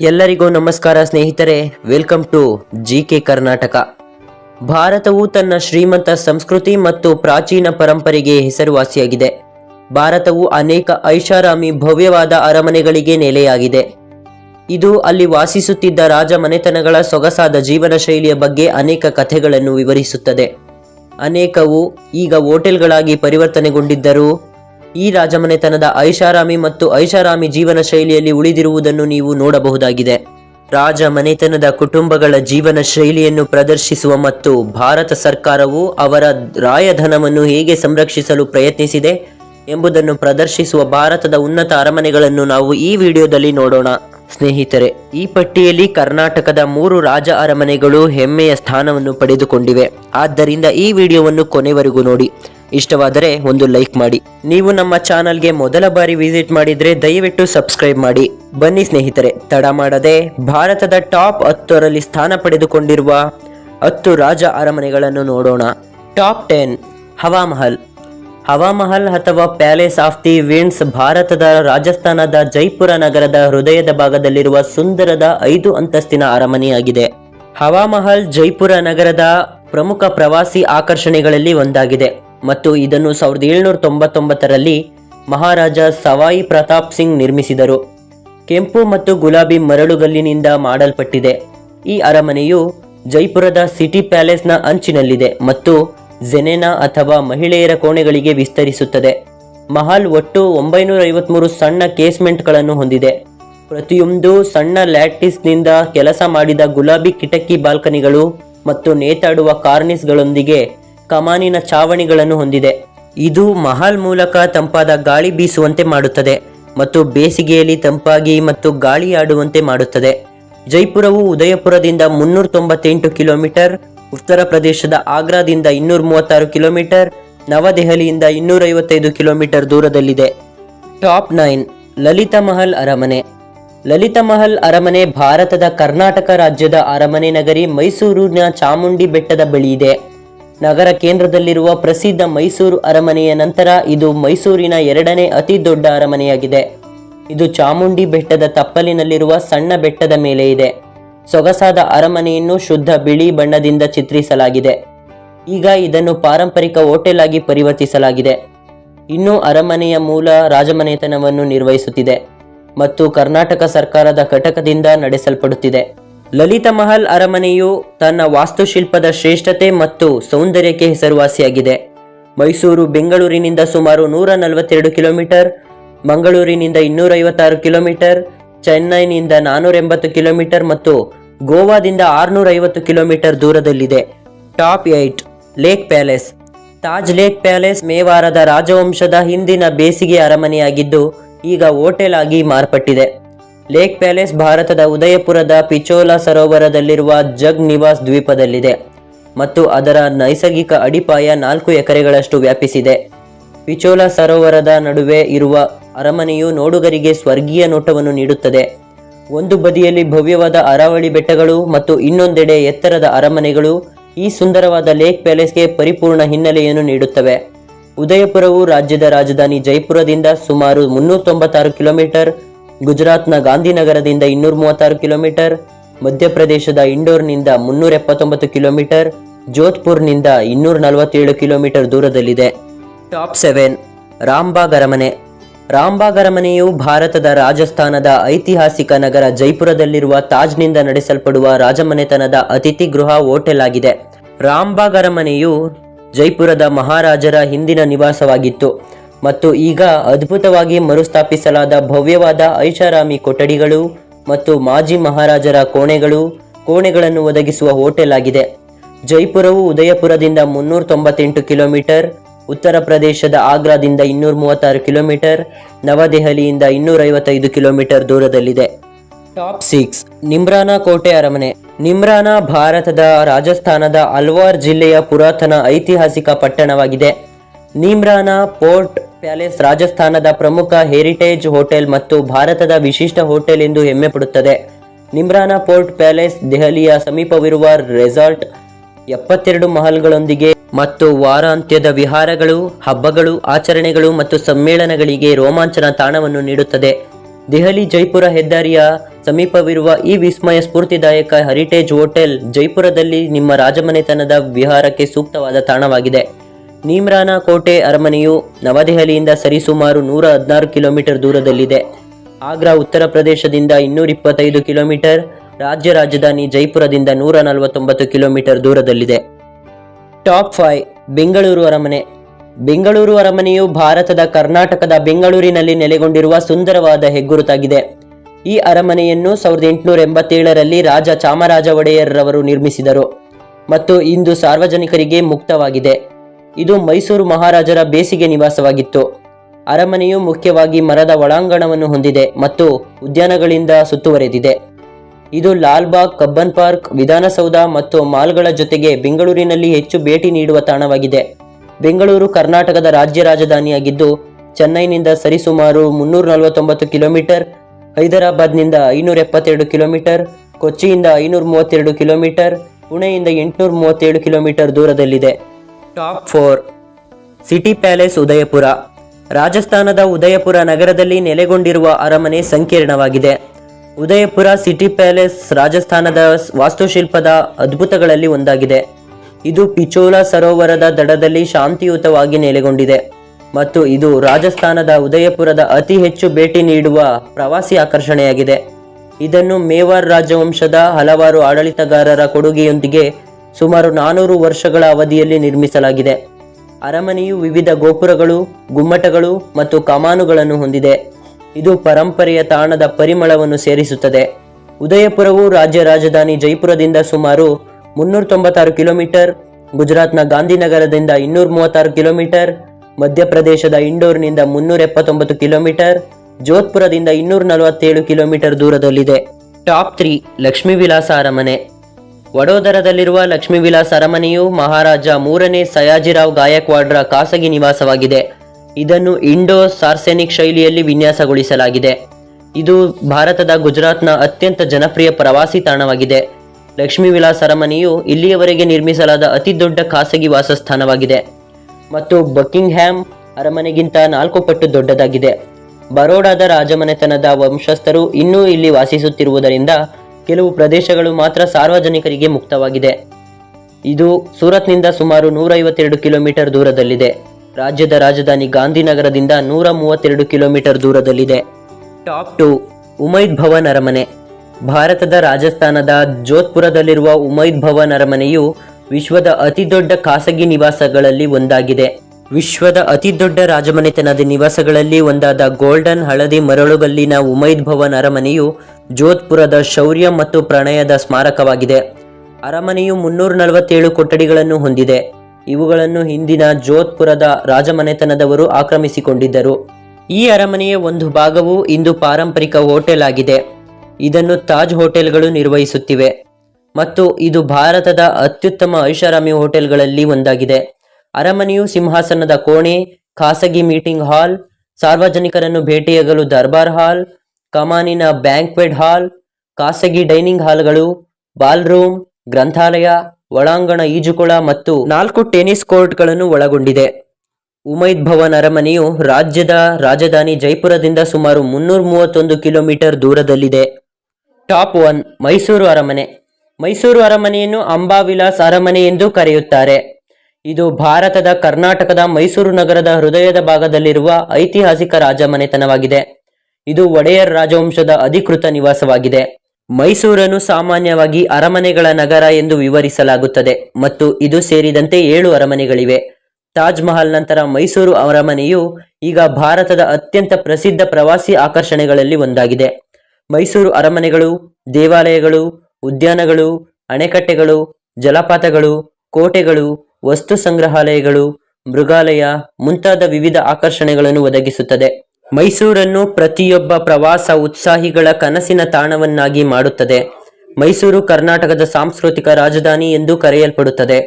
ಎಲ್ಲರಿಗೂ ನಮಸ್ಕಾರ ಸ್ನೇಹಿತರೆ. Welcome to G K Karnataka ಭಾರತವು ತನ್ನ ಶ್ರೀಮಂತ ಸಂಸ್ಕೃತಿ ಮತ್ತು ಪ್ರಾಚೀನ ಪರಂಪರೆಗೆ ಹೆಸರುವಾಸಿಯಾಗಿದೆ. ಭಾರತವು ಅನೇಕ ಐಷಾರಾಮಿ ಭವ್ಯವಾದ ಅರಮನೆಗಳಿಗೆ ನೆಲೆಯಾಗಿದೆ. ಇದು ಅಲ್ಲಿ ವಾಸಿಸುತ್ತಿದ್ದ ರಾಜ ಮನೆತನಗಳ ಸೊಗಸಾದ ಜೀವನ ಶೈಲಿಯ ಬಗ್ಗೆ ಅನೇಕ ಕಥೆಗಳನ್ನು ವಿವರಿಸುತ್ತದೆ. ಅನೇಕವು ಈಗ ಹೋಟೆಲ್ಗಳಾಗಿ ಪರಿವರ್ತನೆಗೊಂಡಿದ್ದರೂ ಈ ರಾಜಮನೆತನದ ಐಷಾರಾಮಿ ಮತ್ತು ಐಷಾರಾಮಿ ಜೀವನ ಶೈಲಿಯಲ್ಲಿ ಉಳಿದಿರುವುದನ್ನು ನೀವು ನೋಡಬಹುದಾಗಿದೆ. ರಾಜ ಮನೆತನದ ಕುಟುಂಬಗಳ ಜೀವನ ಶೈಲಿಯನ್ನು ಪ್ರದರ್ಶಿಸುವ ಮತ್ತು ಭಾರತ ಸರ್ಕಾರವು ಅವರ ರಾಯಧನವನ್ನು ಹೇಗೆ ಸಂರಕ್ಷಿಸಲು ಪ್ರಯತ್ನಿಸಿದೆ ಎಂಬುದನ್ನು ಪ್ರದರ್ಶಿಸುವ ಭಾರತದ ಉನ್ನತ ಅರಮನೆಗಳನ್ನು ನಾವು ಈ ವಿಡಿಯೋದಲ್ಲಿ ನೋಡೋಣ. ಸ್ನೇಹಿತರೆ, ಈ ಪಟ್ಟಿಯಲ್ಲಿ ಕರ್ನಾಟಕದ ಮೂರು ರಾಜ ಅರಮನೆಗಳು ಹೆಮ್ಮೆಯ ಸ್ಥಾನವನ್ನು ಪಡೆದುಕೊಂಡಿವೆ. ಆದ್ದರಿಂದ ಈ ವಿಡಿಯೋವನ್ನು ಕೊನೆವರೆಗೂ ನೋಡಿ. ಇಷ್ಟವಾದರೆ ಒಂದು ಲೈಕ್ ಮಾಡಿ. ನೀವು ನಮ್ಮ ಚಾನಲ್ಗೆ ಮೊದಲ ಬಾರಿ ವಿಸಿಟ್ ಮಾಡಿದರೆ ದಯವಿಟ್ಟು ಸಬ್ಸ್ಕ್ರೈಬ್ ಮಾಡಿ. ಬನ್ನಿ ಸ್ನೇಹಿತರೆ, ತಡ ಮಾಡದೆ ಭಾರತದ ಟಾಪ್ ಹತ್ತರಲ್ಲಿ ಸ್ಥಾನ ಪಡೆದುಕೊಂಡಿರುವ ಹತ್ತು ರಾಜ ಅರಮನೆಗಳನ್ನು ನೋಡೋಣ. Top ten, ಹವಾಮಹಲ್. ಹವಾಮಹಲ್ ಅಥವಾ ಪ್ಯಾಲೇಸ್ ಆಫ್ ದಿ ವಿಂಡ್ಸ್ ಭಾರತದ ರಾಜಸ್ಥಾನದ ಜೈಪುರ ನಗರದ ಹೃದಯದ ಭಾಗದಲ್ಲಿರುವ ಸುಂದರದ ಐದು ಅಂತಸ್ತಿನ ಅರಮನೆಯಾಗಿದೆ. ಹವಾಮಹಲ್ ಜೈಪುರ ನಗರದ ಪ್ರಮುಖ ಪ್ರವಾಸಿ ಆಕರ್ಷಣೆಗಳಲ್ಲಿ ಒಂದಾಗಿದೆ. ಮತ್ತು ಇದನ್ನು ಸಾವಿರದ ಏಳ್ನೂರ ತೊಂಬತ್ತೊಂಬತ್ತರಲ್ಲಿ ಮಹಾರಾಜ ಸವಾಯಿ ಪ್ರತಾಪ್ ಸಿಂಗ್ ನಿರ್ಮಿಸಿದರು. ಕೆಂಪು ಮತ್ತು ಗುಲಾಬಿ ಮರಳುಗಲ್ಲಿನಿಂದ ಮಾಡಲ್ಪಟ್ಟಿದೆ. ಈ ಅರಮನೆಯು ಜೈಪುರದ ಸಿಟಿ ಪ್ಯಾಲೇಸ್ನ ಅಂಚಿನಲ್ಲಿದೆ ಮತ್ತು ಜೆನೆನಾ ಅಥವಾ ಮಹಿಳೆಯರ ಕೋಣೆಗಳಿಗೆ ವಿಸ್ತರಿಸುತ್ತದೆ. ಮಹಲ್ ಒಟ್ಟು ಒಂಬೈನೂರ ಐವತ್ಮೂರು ಸಣ್ಣ ಕೇಸ್ಮೆಂಟ್ಗಳನ್ನು ಹೊಂದಿದೆ. ಪ್ರತಿಯೊಂದು ಸಣ್ಣ ಲ್ಯಾಟಿಸ್ನಿಂದ ಕೆಲಸ ಮಾಡಿದ ಗುಲಾಬಿ ಕಿಟಕಿ ಬಾಲ್ಕನಿಗಳು ಮತ್ತು ನೇತಾಡುವ ಕಾರ್ನಿಸ್ಗಳೊಂದಿಗೆ ಕಮಾನಿನ ಚಾವಣಿಗಳನ್ನು ಹೊಂದಿದೆ. ಇದು ಮಹಲ್ ಮೂಲಕ ತಂಪಾದ ಗಾಳಿ ಬೀಸುವಂತೆ ಮಾಡುತ್ತದೆ ಮತ್ತು ಬೇಸಿಗೆಯಲ್ಲಿ ತಂಪಾಗಿ ಮತ್ತು ಗಾಳಿ ಆಡುವಂತೆ ಮಾಡುತ್ತದೆ. ಜೈಪುರವು ಉದಯಪುರದಿಂದ ಮುನ್ನೂರ ತೊಂಬತ್ತೆಂಟು ಕಿಲೋಮೀಟರ್, ಉತ್ತರ ಪ್ರದೇಶದ ಆಗ್ರಾದಿಂದ ಇನ್ನೂರ ಮೂವತ್ತಾರು ಕಿಲೋಮೀಟರ್, ನವದೆಹಲಿಯಿಂದ ಇನ್ನೂರ ಐವತ್ತೈದು ಕಿಲೋಮೀಟರ್ ದೂರದಲ್ಲಿದೆ. ಟಾಪ್ ನೈನ್, ಲಲಿತ ಮಹಲ್ ಅರಮನೆ. ಲಲಿತ ಮಹಲ್ ಅರಮನೆ ಭಾರತದ ಕರ್ನಾಟಕ ರಾಜ್ಯದ ಅರಮನೆ ನಗರಿ ಮೈಸೂರಿನ ಚಾಮುಂಡಿ ಬೆಟ್ಟದ ಬಳಿ ಇದೆ. ನಗರ ಕೇಂದ್ರದಲ್ಲಿರುವ ಪ್ರಸಿದ್ಧ ಮೈಸೂರು ಅರಮನೆಯ ನಂತರ ಇದು ಮೈಸೂರಿನ ಎರಡನೇ ಅತಿ ದೊಡ್ಡ ಅರಮನೆಯಾಗಿದೆ. ಇದು ಚಾಮುಂಡಿ ಬೆಟ್ಟದ ತಪ್ಪಲಿನಲ್ಲಿರುವ ಸಣ್ಣ ಬೆಟ್ಟದ ಮೇಲೆ ಇದೆ. ಸೊಗಸಾದ ಅರಮನೆಯನ್ನು ಶುದ್ಧ ಬಿಳಿ ಬಣ್ಣದಿಂದ ಚಿತ್ರಿಸಲಾಗಿದೆ. ಈಗ ಇದನ್ನು ಪಾರಂಪರಿಕ ಹೋಟೆಲ್ ಆಗಿ ಪರಿವರ್ತಿಸಲಾಗಿದೆ. ಇನ್ನು ಅರಮನೆಯ ಮೂಲ ರಾಜಮನೆತನವನ್ನು ನಿರ್ವಹಿಸುತ್ತಿದೆ ಮತ್ತು ಕರ್ನಾಟಕ ಸರ್ಕಾರದ ಘಟಕದಿಂದ ನಡೆಸಲ್ಪಡುತ್ತಿದೆ. ಲಲಿತ ಮಹಲ್ ಅರಮನೆಯು ತನ್ನ ವಾಸ್ತುಶಿಲ್ಪದ ಶ್ರೇಷ್ಠತೆ ಮತ್ತು ಸೌಂದರ್ಯಕ್ಕೆ ಹೆಸರುವಾಸಿಯಾಗಿದೆ. ಮೈಸೂರು ಬೆಂಗಳೂರಿನಿಂದ ಸುಮಾರು ನೂರ ನಲವತ್ತೆರಡು ಕಿಲೋಮೀಟರ್, ಮಂಗಳೂರಿನಿಂದ ಇನ್ನೂರೈವತ್ತಾರು ಕಿಲೋಮೀಟರ್, ಚೆನ್ನೈನಿಂದ ನಾನೂರ ಎಂಬತ್ತು ಕಿಲೋಮೀಟರ್ ಮತ್ತು ಗೋವಾದಿಂದ ಆರುನೂರ ಐವತ್ತು ಕಿಲೋಮೀಟರ್ ದೂರದಲ್ಲಿದೆ. Top eight, Lake Palace. Taj Lake Palace ಮೇವಾರದ ರಾಜವಂಶದ ಹಿಂದಿನ ಬೇಸಿಗೆ ಅರಮನೆಯಾಗಿದ್ದು ಈಗ ಹೋಟೆಲ್ ಆಗಿ ಮಾರ್ಪಟ್ಟಿದೆ. ಲೇಕ್ ಪ್ಯಾಲೇಸ್ ಭಾರತದ ಉದಯಪುರದ ಪಿಚೋಲಾ ಸರೋವರದಲ್ಲಿರುವ ಜಗ್ ನಿವಾಸ್ ದ್ವೀಪದಲ್ಲಿದೆ ಮತ್ತು ಅದರ ನೈಸರ್ಗಿಕ ಅಡಿಪಾಯ ನಾಲ್ಕು ಎಕರೆಗಳಷ್ಟು ವ್ಯಾಪಿಸಿದೆ. ಪಿಚೋಲಾ ಸರೋವರದ ನಡುವೆ ಇರುವ ಅರಮನೆಯು ನೋಡುಗರಿಗೆ ಸ್ವರ್ಗೀಯ ನೋಟವನ್ನು ನೀಡುತ್ತದೆ. ಒಂದು ಬದಿಯಲ್ಲಿ ಭವ್ಯವಾದ ಅರಾವಳಿ ಬೆಟ್ಟಗಳು ಮತ್ತು ಇನ್ನೊಂದೆಡೆ ಎತ್ತರದ ಅರಮನೆಗಳು ಈ ಸುಂದರವಾದ ಲೇಕ್ ಪ್ಯಾಲೇಸ್ಗೆ ಪರಿಪೂರ್ಣ ಹಿನ್ನೆಲೆಯನ್ನು ನೀಡುತ್ತವೆ. ಉದಯಪುರವು ರಾಜ್ಯದ ರಾಜಧಾನಿ ಜೈಪುರದಿಂದ ಸುಮಾರು ಮುನ್ನೂರ ತೊಂಬತ್ತಾರು ಕಿಲೋಮೀಟರ್ ಗುಜರಾತ್ನ ಗಾಂಧಿನಗರದಿಂದ ಇನ್ನೂರ ಮೂವತ್ತಾರು ಕಿಲೋಮೀಟರ್, ಮಧ್ಯಪ್ರದೇಶದ ಇಂಡೋರ್ನಿಂದ ಮುನ್ನೂರ ಎಪ್ಪತ್ತೊಂಬತ್ತು ಕಿಲೋಮೀಟರ್, ಜೋಧ್ಪುರ್ನಿಂದ ಇನ್ನೂರ ನಲವತ್ತೇಳು ಕಿಲೋಮೀಟರ್ ದೂರದಲ್ಲಿದೆ. ಟಾಪ್ ಸೆವೆನ್ ರಾಮ್ಬಾಗ್ ಅರಮನೆ. ರಾಮ್ಬಾಗ್ ಅರಮನೆಯು ಭಾರತದ ರಾಜಸ್ಥಾನದ ಐತಿಹಾಸಿಕ ನಗರ ಜೈಪುರದಲ್ಲಿರುವ ತಾಜ್ನಿಂದ ನಡೆಸಲ್ಪಡುವ ರಾಜಮನೆತನದ ಅತಿಥಿ ಗೃಹ ಹೋಟೆಲ್ ಆಗಿದೆ. ರಾಮ್ಬಾಗ್ ಅರಮನೆಯು ಜೈಪುರದ ಮಹಾರಾಜರ ಹಿಂದಿನ ನಿವಾಸವಾಗಿತ್ತು. ಮತ್ತು ಈಗ ಅದ್ಭುತವಾಗಿ ಮರುಸ್ಥಾಪಿಸಲಾದ ಭವ್ಯವಾದ ಐಷಾರಾಮಿ ಕೊಠಡಿಗಳು ಮತ್ತು ಮಾಜಿ ಮಹಾರಾಜರ ಕೋಣೆಗಳು, ಕೋಣೆಗಳನ್ನು ಒದಗಿಸುವ ಹೋಟೆಲ್ ಆಗಿದೆ. ಜೈಪುರವು ಉದಯಪುರದಿಂದ ಮುನ್ನೂರ ತೊಂಬತ್ತೆಂಟು ಕಿಲೋಮೀಟರ್, ಉತ್ತರ ಪ್ರದೇಶದ ಆಗ್ರಾದಿಂದ ಇನ್ನೂರ ಮೂವತ್ತಾರು ಕಿಲೋಮೀಟರ್, ನವದೆಹಲಿಯಿಂದ ಇನ್ನೂರ ಐವತ್ತೈದು ಕಿಲೋಮೀಟರ್ ದೂರದಲ್ಲಿದೆ. ಟಾಪ್ ಸಿಕ್ಸ್, ನಿಮ್ರಾನ ಕೋಟೆ ಅರಮನೆ. ನಿಮ್ರಾನ ಭಾರತದ ರಾಜಸ್ಥಾನದ ಅಲ್ವಾರ್ ಜಿಲ್ಲೆಯ ಪುರಾತನ ಐತಿಹಾಸಿಕ ಪಟ್ಟಣವಾಗಿದೆ. ನಿಮ್ರಾನ ಪೋರ್ಟ್ ಪ್ಯಾಲೇಸ್ ರಾಜಸ್ಥಾನದ ಪ್ರಮುಖ ಹೆರಿಟೇಜ್ ಹೋಟೆಲ್ ಮತ್ತು ಭಾರತದ ವಿಶಿಷ್ಟ ಹೋಟೆಲ್ ಎಂದು ಹೆಮ್ಮೆ ಪಡುತ್ತದೆ ನಿಮ್ರಾನ ಪೋರ್ಟ್ ಪ್ಯಾಲೇಸ್ ದೆಹಲಿಯ ಸಮೀಪವಿರುವ ರೆಸಾರ್ಟ್ ಎಪ್ಪತ್ತೆರಡು ಮಹಲ್ಗಳೊಂದಿಗೆ ಮತ್ತು ವಾರಾಂತ್ಯದ ವಿಹಾರಗಳು, ಹಬ್ಬಗಳು, ಆಚರಣೆಗಳು ಮತ್ತು ಸಮ್ಮೇಳನಗಳಿಗೆ ರೋಮಾಂಚನ ತಾಣವನ್ನು ನೀಡುತ್ತದೆ. ದೆಹಲಿ ಜೈಪುರ ಹೆದ್ದಾರಿಯ ಸಮೀಪವಿರುವ ಈ ವಿಸ್ಮಯ ಸ್ಫೂರ್ತಿದಾಯಕ ಹೆರಿಟೇಜ್ ಹೋಟೆಲ್ ಜೈಪುರದಲ್ಲಿ ನಿಮ್ಮ ರಾಜಮನೆತನದ ವಿಹಾರಕ್ಕೆ ಸೂಕ್ತವಾದ ತಾಣವಾಗಿದೆ. ನೀಮ್ರಾನ ಕೋಟೆ ಅರಮನೆಯು ನವದೆಹಲಿಯಿಂದ ಸರಿಸುಮಾರು ನೂರ ಹದಿನಾರು ಕಿಲೋಮೀಟರ್ ದೂರದಲ್ಲಿದೆ. ಆಗ್ರಾ ಉತ್ತರ ಪ್ರದೇಶದಿಂದ ಇನ್ನೂರ ಇಪ್ಪತ್ತೈದು ಕಿಲೋಮೀಟರ್, ರಾಜ್ಯ ರಾಜಧಾನಿ ಜೈಪುರದಿಂದ ನೂರ ನಲವತ್ತೊಂಬತ್ತು ಕಿಲೋಮೀಟರ್ ದೂರದಲ್ಲಿದೆ. ಟಾಪ್ ಫೈವ್, ಬೆಂಗಳೂರು ಅರಮನೆ. ಬೆಂಗಳೂರು ಅರಮನೆಯು ಭಾರತದ ಕರ್ನಾಟಕದ ಬೆಂಗಳೂರಿನಲ್ಲಿ ನೆಲೆಗೊಂಡಿರುವ ಸುಂದರವಾದ ಹೆಗ್ಗುರುತಾಗಿದೆ. ಈ ಅರಮನೆಯನ್ನು ಸಾವಿರದ ಎಂಟುನೂರ ಎಂಬತ್ತೇಳರಲ್ಲಿ ರಾಜ ಚಾಮರಾಜ ಒಡೆಯರ್ರವರು ನಿರ್ಮಿಸಿದರು ಮತ್ತು ಇಂದು ಸಾರ್ವಜನಿಕರಿಗೆ ಮುಕ್ತವಾಗಿದೆ. ಇದು ಮೈಸೂರು ಮಹಾರಾಜರ ಬೇಸಿಗೆ ನಿವಾಸವಾಗಿತ್ತು. ಅರಮನೆಯು ಮುಖ್ಯವಾಗಿ ಮರದ ಒಳಾಂಗಣವನ್ನು ಹೊಂದಿದೆ ಮತ್ತು ಉದ್ಯಾನಗಳಿಂದ ಸುತ್ತುವರೆದಿದೆ. ಇದು ಲಾಲ್ಬಾಗ್, ಕಬ್ಬನ್ ಪಾರ್ಕ್, ವಿಧಾನಸೌಧ ಮತ್ತು ಮಾಲ್ಗಳ ಜೊತೆಗೆ ಬೆಂಗಳೂರಿನಲ್ಲಿ ಹೆಚ್ಚು ಭೇಟಿ ನೀಡುವ ತಾಣವಾಗಿದೆ. ಬೆಂಗಳೂರು ಕರ್ನಾಟಕದ ರಾಜ್ಯ ರಾಜಧಾನಿಯಾಗಿದ್ದು, ಚೆನ್ನೈನಿಂದ ಸರಿಸುಮಾರು ಮುನ್ನೂರ ನಲವತ್ತೊಂಬತ್ತು ಕಿಲೋಮೀಟರ್, ಹೈದರಾಬಾದ್ನಿಂದ ಐನೂರ ಎಪ್ಪತ್ತೆರಡು ಕಿಲೋಮೀಟರ್, ಕೊಚ್ಚಿಯಿಂದ ಐನೂರ ಮೂವತ್ತೆರಡು ಕಿಲೋಮೀಟರ್, ಪುಣೆಯಿಂದ ಎಂಟುನೂರ ಮೂವತ್ತೇಳು ಕಿಲೋಮೀಟರ್ ದೂರದಲ್ಲಿದೆ. Top four. City Palace Udaipur. ರಾಜಸ್ಥಾನದ ಉದಯಪುರ ನಗರದಲ್ಲಿ ನೆಲೆಗೊಂಡಿರುವ ಅರಮನೆ ಸಂಕೀರ್ಣವಾಗಿದೆ. ಉದಯಪುರ ಸಿಟಿ ಪ್ಯಾಲೇಸ್ ರಾಜಸ್ಥಾನದ ವಾಸ್ತುಶಿಲ್ಪದ ಅದ್ಭುತಗಳಲ್ಲಿ ಒಂದಾಗಿದೆ. ಇದು ಪಿಚೋಲಾ ಸರೋವರದ ದಡದಲ್ಲಿ ಶಾಂತಿಯುತವಾಗಿ ನೆಲೆಗೊಂಡಿದೆ. ಮತ್ತು ಇದು ರಾಜಸ್ಥಾನದ ಉದಯಪುರದ ಅತಿ ಹೆಚ್ಚು ಭೇಟಿ ನೀಡುವ ಪ್ರವಾಸಿ ಆಕರ್ಷಣೆಯಾಗಿದೆ. ಇದನ್ನು ಮೇವಾರ್ ರಾಜವಂಶದ ಹಲವಾರು ಆಡಳಿತಗಾರರ ಕೊಡುಗೆಯೊಂದಿಗೆ ಸುಮಾರು ನಾನೂರು ವರ್ಷಗಳ ಅವಧಿಯಲ್ಲಿ ನಿರ್ಮಿಸಲಾಗಿದೆ. ಅರಮನೆಯು ವಿವಿಧ ಗೋಪುರಗಳು, ಗುಮ್ಮಟಗಳು ಮತ್ತು ಕಮಾನುಗಳನ್ನು ಹೊಂದಿದೆ. ಇದು ಪರಂಪರೆಯ ತಾಣದ ಪರಿಮಳವನ್ನು ಸೇರಿಸುತ್ತದೆ. ಉದಯಪುರವು ರಾಜ್ಯ ರಾಜಧಾನಿ ಜೈಪುರದಿಂದ ಸುಮಾರು ಮುನ್ನೂರ ತೊಂಬತ್ತಾರು ಕಿಲೋಮೀಟರ್, ಗುಜರಾತ್ನ ಗಾಂಧಿನಗರದಿಂದ ಇನ್ನೂರ ಮೂವತ್ತಾರು ಕಿಲೋಮೀಟರ್, ಮಧ್ಯಪ್ರದೇಶದ ಇಂಡೋರ್ನಿಂದ ಮುನ್ನೂರ ಎಪ್ಪತ್ತೊಂಬತ್ತು ಕಿಲೋಮೀಟರ್, ಜೋಧ್ಪುರದಿಂದ ಇನ್ನೂರ ನಲವತ್ತೇಳು ಕಿಲೋಮೀಟರ್ ದೂರದಲ್ಲಿದೆ. ಟಾಪ್ ತ್ರೀ ಲಕ್ಷ್ಮೀ ವಿಲಾಸ ಅರಮನೆ. ವಡೋದರದಲ್ಲಿರುವ ಲಕ್ಷ್ಮೀ ವಿಲಾಸ್ ಅರಮನೆಯು ಮಹಾರಾಜ ಮೂರನೇ ಸಯಾಜಿರಾವ್ ಗಾಯಕ್ವಾಡ್ರ ಖಾಸಗಿ ನಿವಾಸವಾಗಿದೆ. ಇದನ್ನು ಇಂಡೋ ಸಾರ್ಸೆನಿಕ್ ಶೈಲಿಯಲ್ಲಿ ವಿನ್ಯಾಸಗೊಳಿಸಲಾಗಿದೆ. ಇದು ಭಾರತದ ಗುಜರಾತ್ನ ಅತ್ಯಂತ ಜನಪ್ರಿಯ ಪ್ರವಾಸಿ ತಾಣವಾಗಿದೆ. ಲಕ್ಷ್ಮೀ ವಿಲಾಸ್ ಅರಮನೆಯು ಇಲ್ಲಿಯವರೆಗೆ ನಿರ್ಮಿಸಲಾದ ಅತಿ ದೊಡ್ಡ ಖಾಸಗಿ ವಾಸಸ್ಥಾನವಾಗಿದೆ. ಮತ್ತು ಬಕಿಂಗ್ಹ್ಯಾಮ್ ಅರಮನೆಗಿಂತ ನಾಲ್ಕು ಪಟ್ಟು ದೊಡ್ಡದಾಗಿದೆ. ಬರೋಡಾದ ರಾಜಮನೆತನದ ವಂಶಸ್ಥರು ಇನ್ನೂ ಇಲ್ಲಿ ವಾಸಿಸುತ್ತಿರುವುದರಿಂದ ಕೆಲವು ಪ್ರದೇಶಗಳು ಮಾತ್ರ ಸಾರ್ವಜನಿಕರಿಗೆ ಮುಕ್ತವಾಗಿದೆ. ಇದು ಸೂರತ್ನಿಂದ ಸುಮಾರು ನೂರೈವತ್ತೆರಡು ಕಿಲೋಮೀಟರ್ ದೂರದಲ್ಲಿದೆ. ರಾಜ್ಯದ ರಾಜಧಾನಿ ಗಾಂಧಿನಗರದಿಂದ ನೂರ ಮೂವತ್ತೆರಡು ಕಿಲೋಮೀಟರ್ ದೂರದಲ್ಲಿದೆ. ಟಾಪ್ ಟು ಉಮೈದ್ ಭವನ್ ಅರಮನೆ. ಭಾರತದ ರಾಜಸ್ಥಾನದ ಜೋಧ್ಪುರದಲ್ಲಿರುವ ಉಮೈದ್ ಭವನ್ ಅರಮನೆಯು ವಿಶ್ವದ ಅತಿದೊಡ್ಡ ಖಾಸಗಿ ನಿವಾಸಗಳಲ್ಲಿ ಒಂದಾಗಿದೆ. ವಿಶ್ವದ ಅತಿದೊಡ್ಡ ರಾಜಮನೆತನದ ನಿವಾಸಗಳಲ್ಲಿ ಒಂದಾದ ಗೋಲ್ಡನ್ ಹಳದಿ ಮರಳುಗಲ್ಲಿನ ಉಮೈದ್ ಭವನ್ ಅರಮನೆಯು ಜೋಧ್ಪುರದ ಶೌರ್ಯ ಮತ್ತು ಪ್ರಣಯದ ಸ್ಮಾರಕವಾಗಿದೆ. ಅರಮನೆಯು ಮುನ್ನೂರ ನಲವತ್ತೇಳು ಕೊಠಡಿಗಳನ್ನು ಹೊಂದಿದೆ. ಇವುಗಳನ್ನು ಹಿಂದಿನ ಜೋಧ್ಪುರದ ರಾಜಮನೆತನದವರು ಆಕ್ರಮಿಸಿಕೊಂಡಿದ್ದರು. ಈ ಅರಮನೆಯ ಒಂದು ಭಾಗವು ಇಂದು ಪಾರಂಪರಿಕ ಹೋಟೆಲ್ ಆಗಿದೆ. ಇದನ್ನು ತಾಜ್ ಹೋಟೆಲ್ಗಳು ನಿರ್ವಹಿಸುತ್ತಿವೆ. ಮತ್ತು ಇದು ಭಾರತದ ಅತ್ಯುತ್ತಮ ಐಷಾರಾಮಿ ಹೋಟೆಲ್ಗಳಲ್ಲಿ ಒಂದಾಗಿದೆ. ಅರಮನೆಯು ಸಿಂಹಾಸನದ ಕೋಣೆ, ಖಾಸಗಿ ಮೀಟಿಂಗ್ ಹಾಲ್, ಸಾರ್ವಜನಿಕರನ್ನು ಭೇಟಿಯಾಗಲು ದರ್ಬಾರ್ ಹಾಲ್, ಕಮಾನಿನ ಬ್ಯಾಂಕ್ವೆಟ್ ಹಾಲ್, ಖಾಸಗಿ ಡೈನಿಂಗ್ ಹಾಲ್ಗಳು ಬಾಲ್ ರೂಮ್ ಗ್ರಂಥಾಲಯ, ಒಳಾಂಗಣ ಈಜುಕೊಳ ಮತ್ತು ನಾಲ್ಕು ಟೆನಿಸ್ ಕೋರ್ಟ್ಗಳನ್ನು ಒಳಗೊಂಡಿದೆ. ಉಮೈದ್ ಭವನ್ ಅರಮನೆಯು ರಾಜ್ಯದ ರಾಜಧಾನಿ ಜೈಪುರದಿಂದ ಸುಮಾರು ಮುನ್ನೂರ ಮೂವತ್ತೊಂದು ಕಿಲೋಮೀಟರ್ ದೂರದಲ್ಲಿದೆ. ಟಾಪ್ ಒನ್ ಮೈಸೂರು ಅರಮನೆ. ಮೈಸೂರು ಅರಮನೆಯನ್ನು ಅಂಬಾವಿಲಾಸ್ ಅರಮನೆ ಎಂದು ಕರೆಯುತ್ತಾರೆ. ಇದು ಭಾರತದ ಕರ್ನಾಟಕದ ಮೈಸೂರು ನಗರದ ಹೃದಯದ ಭಾಗದಲ್ಲಿರುವ ಐತಿಹಾಸಿಕ ರಾಜಮನೆತನವಾಗಿದೆ. ಇದು ಒಡೆಯರ್ ರಾಜವಂಶದ ಅಧಿಕೃತ ನಿವಾಸವಾಗಿದೆ. ಮೈಸೂರನ್ನು ಸಾಮಾನ್ಯವಾಗಿ ಅರಮನೆಗಳ ನಗರ ಎಂದು ವಿವರಿಸಲಾಗುತ್ತದೆ ಮತ್ತು ಇದು ಸೇರಿದಂತೆ ಏಳು ಅರಮನೆಗಳಿವೆ. ತಾಜ್ ಮಹಲ್ ನಂತರ ಮೈಸೂರು ಅರಮನೆಯು ಈಗ ಭಾರತದ ಅತ್ಯಂತ ಪ್ರಸಿದ್ಧ ಪ್ರವಾಸಿ ಆಕರ್ಷಣೆಗಳಲ್ಲಿ ಒಂದಾಗಿದೆ. ಮೈಸೂರು ಅರಮನೆಗಳು, ದೇವಾಲಯಗಳು, ಉದ್ಯಾನಗಳು, ಅಣೆಕಟ್ಟೆಗಳು, ಜಲಪಾತಗಳು, ಕೋಟೆಗಳು ವಸ್ತು ಸಂಗ್ರಹಾಲಯಗಳು, ಮೃಗಾಲಯ ಮುಂತಾದ ವಿವಿಧ ಆಕರ್ಷಣೆಗಳನ್ನು ಒದಗಿಸುತ್ತದೆ. ಮೈಸೂರನ್ನು ಪ್ರತಿಯೊಬ್ಬ ಪ್ರವಾಸ ಉತ್ಸಾಹಿಗಳ ಕನಸಿನ ತಾಣವನ್ನಾಗಿ ಮಾಡುತ್ತದೆ. ಮೈಸೂರು ಕರ್ನಾಟಕದ ಸಾಂಸ್ಕೃತಿಕ ರಾಜಧಾನಿ ಎಂದು ಕರೆಯಲ್ಪಡುತ್ತದೆ.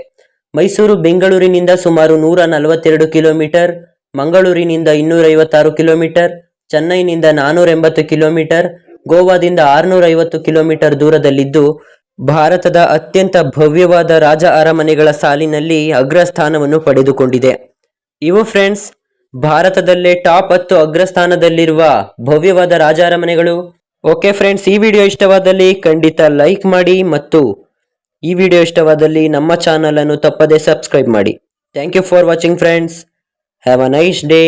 ಮೈಸೂರು ಬೆಂಗಳೂರಿನಿಂದ ಸುಮಾರು ನೂರ ನಲವತ್ತೆರಡು ಕಿಲೋಮೀಟರ್, ಮಂಗಳೂರಿನಿಂದ ಇನ್ನೂರ ಐವತ್ತಾರು ಕಿಲೋಮೀಟರ್, ಚೆನ್ನೈನಿಂದ ನಾನೂರ ಎಂಬತ್ತು ಕಿಲೋಮೀಟರ್, ಗೋವಾದಿಂದ ಆರುನೂರ ಐವತ್ತು ಕಿಲೋಮೀಟರ್ ದೂರದಲ್ಲಿದ್ದು ಭಾರತದ ಅತ್ಯಂತ ಭವ್ಯವಾದ ರಾಜ ಅರಮನೆಗಳ ಸಾಲಿನಲ್ಲಿ ಅಗ್ರಸ್ಥಾನವನ್ನು ಪಡೆದುಕೊಂಡಿದೆ. ಇವು ಫ್ರೆಂಡ್ಸ್ ಭಾರತದಲ್ಲೇ ಟಾಪ್ ಹತ್ತು ಅಗ್ರಸ್ಥಾನದಲ್ಲಿರುವ ಭವ್ಯವಾದ ರಾಜ ಅರಮನೆಗಳು. ಓಕೆ ಫ್ರೆಂಡ್ಸ್ ಈ ವಿಡಿಯೋ ಇಷ್ಟವಾದಲ್ಲಿ ಖಂಡಿತ ಲೈಕ್ ಮಾಡಿ ಮತ್ತು ಈ ವಿಡಿಯೋ ಇಷ್ಟವಾದಲ್ಲಿ ನಮ್ಮ ಚಾನಲನ್ನು ತಪ್ಪದೇ ಸಬ್ಸ್ಕ್ರೈಬ್ ಮಾಡಿ. Thank you for watching friends have a nice day